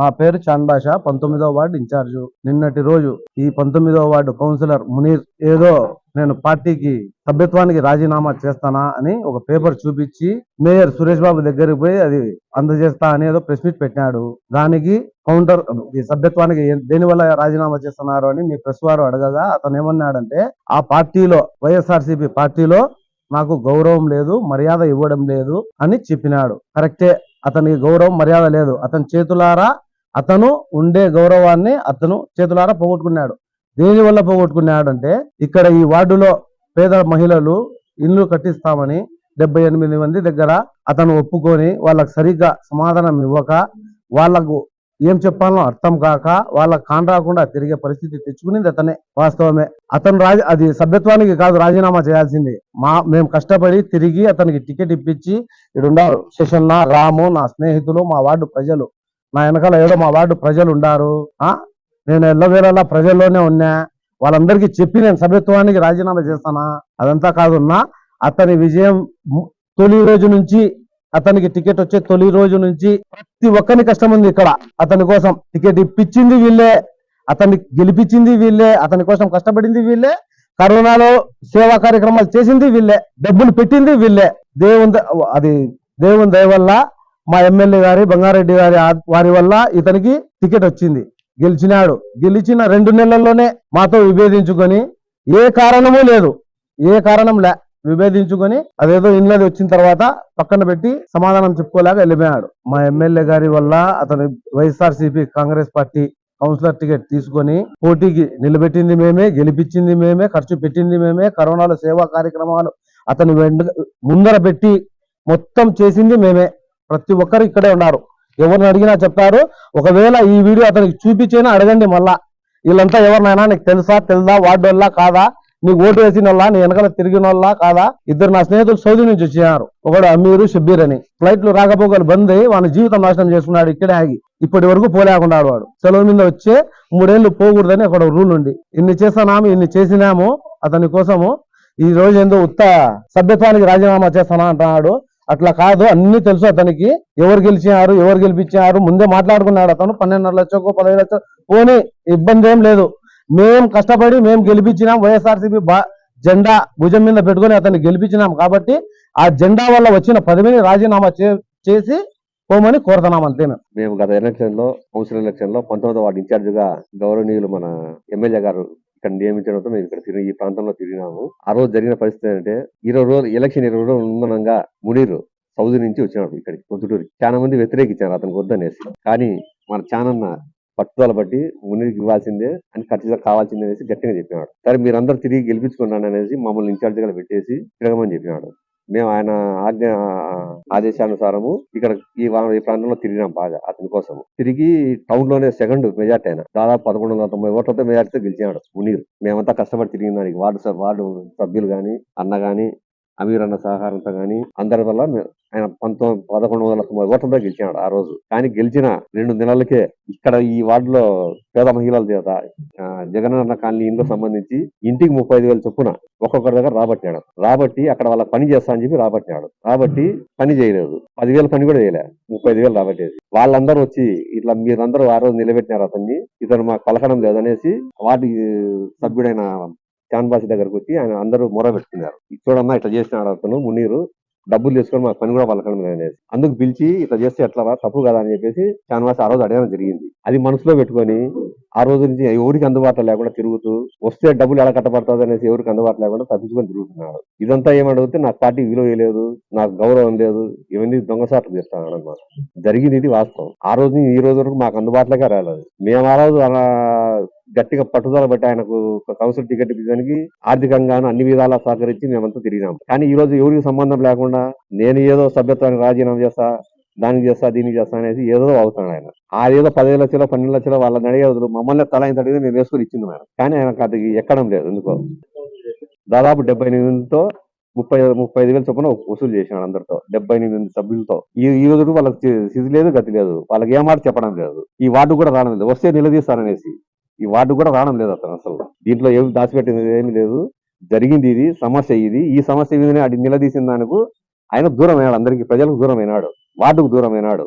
నా పేరు చాంద్ బాషా పంతొమ్మిదవ వార్డు ఇన్ఛార్జ్. నిన్నటి రోజు ఈ పంతొమ్మిదవ వార్డు కౌన్సిలర్ మునీర్ ఏదో నేను పార్టీకి సభ్యత్వానికి రాజీనామా చేస్తానా అని ఒక పేపర్ చూపించి మేయర్ సురేష్ బాబు దగ్గరికి పోయి అది అందజేస్తా అని ఏదో ప్రెస్ మీట్ పెట్టినాడు. దానికి కౌంటర్ ఈ సభ్యత్వానికి దేనివల్ల దేని వల్ల రాజీనామా చేస్తున్నారు అని మీ ప్రెస్ వారు అడగగా అతను ఏమన్నాడంటే ఆ పార్టీలో వైఎస్ఆర్సీపీ పార్టీలో నాకు గౌరవం లేదు మర్యాద ఇవ్వడం లేదు అని చెప్పినాడు. కరెక్టే అతనికి గౌరవం మర్యాద లేదు. అతని చేతులారా అతను ఉండే గౌరవాన్ని అతను చేతులారా పోగొట్టుకున్నాడు. దేని వల్ల పోగొట్టుకున్నాడు అంటే ఇక్కడ ఈ వార్డులో పేద మహిళలు ఇల్లు కట్టిస్తామని డెబ్బై ఎనిమిది మంది దగ్గర అతను ఒప్పుకొని వాళ్ళకు సరిగ్గా సమాధానం ఇవ్వక వాళ్ళకు ఏం చెప్పాలో అర్థం కాక వాళ్ళకి కాన్ రాకుండా తిరిగే పరిస్థితి తెచ్చుకునేది అతనే వాస్తవమే. అతను రాజ అది సభ్యత్వానికి కాదు రాజీనామా చేయాల్సింది. మా మేము కష్టపడి తిరిగి అతనికి టికెట్ ఇప్పించి ఇడుండారు శశన్న రాము నా స్నేహితులు మా వార్డు ప్రజలు నా వెనకాల ఏదో మా వార్డు ప్రజలు ఉండారు నేను నేను ఎల్లవేళలా ప్రజల్లోనే ఉన్నా. వాళ్ళందరికీ చెప్పి నేను సభ్యత్వానికి రాజీనామా చేస్తానా? అదంతా కాదున్నా అతని విజయం తొలి రోజు నుంచి అతనికి టికెట్ వచ్చే తొలి రోజు నుంచి ప్రతి ఒక్కరి కష్టం ఉంది ఇక్కడ. అతని కోసం టికెట్ ఇప్పించింది వీళ్ళే అతన్ని గెలిపించింది వీళ్ళే అతని కోసం కష్టపడింది వీళ్ళే కరోనాలో సేవా కార్యక్రమాలు చేసింది వీళ్ళే డబ్బులు పెట్టింది వీళ్ళే. దేవుని ద- అది దేవుని దయ వల్ల మా ఎమ్మెల్యే గారి బంగారెడ్డి గారి వారి వల్ల ఇతనికి టికెట్ వచ్చింది. గెలిచినాడు. గెలిచిన రెండు నెలల్లోనే మాతో విభేదించుకొని ఏ కారణము లేదు. ఏ కారణం లే విభేదించుకొని అదేదో ఇన్లది వచ్చిన తర్వాత పక్కన పెట్టి సమాధానం చెప్పుకోలేక వెళ్ళిపోయాడు మా ఎమ్మెల్యే గారి వల్ల అతను YSR Congress party councillor ticket తీసుకొని పోటీకి నిలబెట్టింది మేమే గెలిపించింది మేమే ఖర్చు పెట్టింది మేమే కరోనాలో సేవా కార్యక్రమాలు అతను ముందర పెట్టి మొత్తం చేసింది మేమే. ప్రతి ఒక్కరు ఇక్కడే ఉన్నారు. ఎవరిని అడిగినా చెప్తారు. ఒకవేళ ఈ వీడియో అతనికి చూపించైనా అడగండి మళ్ళా. వీళ్ళంతా ఎవరినైనా నీకు తెలుసా తెలుదా వార్డు కాదా? నీకు ఓటు వేసిన వాళ్ళ నీ వెనకాల తిరిగిన వాళ్ళ కాదా? ఇద్దరు నా స్నేహితులు సౌదీ నుంచి వచ్చినారు ఒకడు అమీరు షబ్బీర్ అని. ఫ్లైట్లు రాకపోకలు బంద్ అయ్యి వాళ్ళ జీవితం నాశనం చేసుకున్నాడు ఇక్కడే ఆగి. ఇప్పటి వరకు పోలేకున్నాడు వాడు సెలవు మీద వచ్చే మూడేళ్ళు పోకూడదని ఒక రూల్ ఉంది. ఇన్ని చేస్తానాము ఇన్ని చేసినాము అతని కోసము ఈ రోజు ఏందో ఉత్త సభ్యత్వానికి రాజీనామా చేస్తానా అంటున్నాడు అట్లా కాదు అన్ని తెలుసు అతనికి. ఎవరు గెలిచినారు ఎవరు గెలిపించారు ముందే మాట్లాడుకున్నాడు అతను. పన్నెండున్నర లక్షలకు పదహైదు లక్షలు పోనీ ఇబ్బంది ఏం లేదు. మేం కష్టపడి మేము గెలిపించినాం వైఎస్ఆర్సీపీ బా జెండా భుజం మీద పెట్టుకొని అతన్ని గెలిపించినాం కాబట్టి ఆ జెండా వల్ల వచ్చిన పదవిని రాజీనామా చే- చేసి పోమని కోరుతున్నాం అంతేనా మేము. గత ఎలక్షన్లో కౌన్సిల్ ఎలక్షన్లో పంతొమ్మిదో వార్డు ఇన్ఛార్జ్గా గౌరవనీయులు మన ఎమ్మెల్యే గారు ఇక్కడ నియమించడంతో మేము ఇక్కడ తిరిగి ఈ ప్రాంతంలో తిరిగినాము. ఆ రోజు జరిగిన పరిస్థితి ఏంటంటే ఇరవై రోజులు ఎలక్షన్ ఇరవై రోజులు ఉండనంగా మునీరు సౌదీ నుంచి వచ్చినాడు ఇక్కడికి పొద్దుటూరికి చాలా మంది వ్యతిరేకించారు అతనికి వద్దనేసి. కానీ మన చానన్న పట్టుదల బట్టి మునీరికి ఇవ్వాల్సిందే అని ఖచ్చితంగా కావాల్సిందే అనేసి గట్టిగా చెప్పినాడు. సరే మీరందరూ తిరిగి గెలిపించుకున్నాను అనేసి మమ్మల్ని ఇన్ఛార్జ్గా పెట్టేసి తిరగమని చెప్పినాడు. మేము ఆయన ఆజ్ఞ ఆదేశానుసారము ఇక్కడ ఈ వారం ఈ ప్రాంతంలో తిరిగినాం బాగా అతని కోసం తిరిగి టౌన్లోనే సెకండ్ మెజార్టీ ఆయన. దాదాపు పదకొండు వందల తొంభై ఓట్లతో మెజార్టీతో గెలిచినాడు మునీర్. మేమంతా కష్టపడి తిరిగిన. దానికి వార్డు వార్డు సభ్యులు గాని అన్న గాని అమీర్ అన్న సహకారంతో కానీ అందరి వల్ల ఆయన పంతొమ్మిది పదకొండు వందల తొంభై ఓట్లతో గెలిచినాడు ఆ రోజు. కానీ గెలిచిన రెండు నెలలకే ఇక్కడ ఈ వార్డులో పేద మహిళల చేత జగనన్న కాలనీ ఇంట్లో సంబంధించి ఇంటికి ముప్పై ఐదు వేలు చొప్పున ఒక్కొక్కరి దగ్గర రాబట్టినాడు రాబట్టి అక్కడ వాళ్ళ పని చేస్తా అని చెప్పి రాబట్టినాడు రాబట్టి పని చేయలేదు. పదివేల పని కూడా చేయలే. ముప్పై ఐదు వేలు రాబట్టేది. వాళ్ళందరూ వచ్చి ఇట్లా మీరందరూ ఆ రోజు నిలబెట్టినారు అతన్ని. ఇతను మాకు పలకడం లేదనేసి వాటి సభ్యుడైన చాన్బాసి దగ్గరకు వచ్చి ఆయన అందరూ మొర పెట్టుకున్నారు. చూడమ్మా ఇట్లా చేసినాడు అతను మునీరు డబ్బులు తీసుకొని మాకు పని కూడా పలకడం అనేసి. అందుకు పిలిచి ఇట్లా చేస్తే ఎట్లా రా తప్పు కదా అని చెప్పేసి చాన్వాసి ఆ రోజు అడగడం జరిగింది. అది మనసులో పెట్టుకొని ఆ రోజు నుంచి ఎవరికి అందుబాటులో లేకుండా తిరుగుతూ వస్తే డబ్బులు ఎలా కట్టబడుతుంది అనేసి ఎవరికి అందుబాటులో లేకుండా తప్పించుకొని తిరుగుతున్నాడు ఇదంతా ఏమడిగితే నాకు పార్టీ విలువ లేదు నాకు గౌరవం లేదు ఇవన్నీ దొంగసాట్లు చేస్తాను అనమాట జరిగింది ఇది వాస్తవం. ఆ రోజు ఈ రోజు వరకు మాకు అందుబాటులోకే రాలేదు. మేము ఆ రోజు అలా గట్టిగా పట్టుదల బట్టి ఆయనకు కౌన్సిల్ టికెట్ ఇవ్వడానికి ఆర్థికంగాను అన్ని విధాలా సహకరించి మేమంతా తిరిగినాం. కానీ ఈ రోజు ఎవరికి సంబంధం లేకుండా నేను ఏదో సభ్యత్వానికి రాజీనామా చేస్తా దానికి చేస్తా దీనికి చేస్తా అనేసి ఏదో అవుతాడు ఆయన. ఆ ఏదో పదిహేను లక్షలు పన్నెండు లక్షలు వాళ్ళని అడిగేది మమ్మల్ని తల ఇంత అడిగితే మేము వేసుకొని ఇచ్చింది మేడం. కానీ ఆయనకు అది ఎక్కడం లేదు. ఎందుకో దాదాపు డెబ్బై ఎనిమిదితో ముప్పై ముప్పై ఐదు వేల చొప్పున వసూలు చేసినాడు అందరితో డెబ్బై ఎనిమిది సభ్యులతో. ఈ ఈ రోజు వాళ్ళకి సిద్ధి లేదు గతి లేదు. వాళ్ళకి ఏమాట చెప్పడం లేదు. ఈ వార్డు కూడా రావడం లేదు. వస్తే నిలదీస్తారనేసి ఈ వార్డు కూడా రావడం లేదు అతను అసలు. దీంట్లో ఏమి దాచిపెట్టింది ఏమి లేదు. జరిగింది ఇది సమస్య ఇది. ఈ సమస్య మీదనే అది నిలదీసిన దానికి ఆయన దూరం అయినాడు ప్రజలకు దూరం అయినాడు వార్డుకు దూరం అయినాడు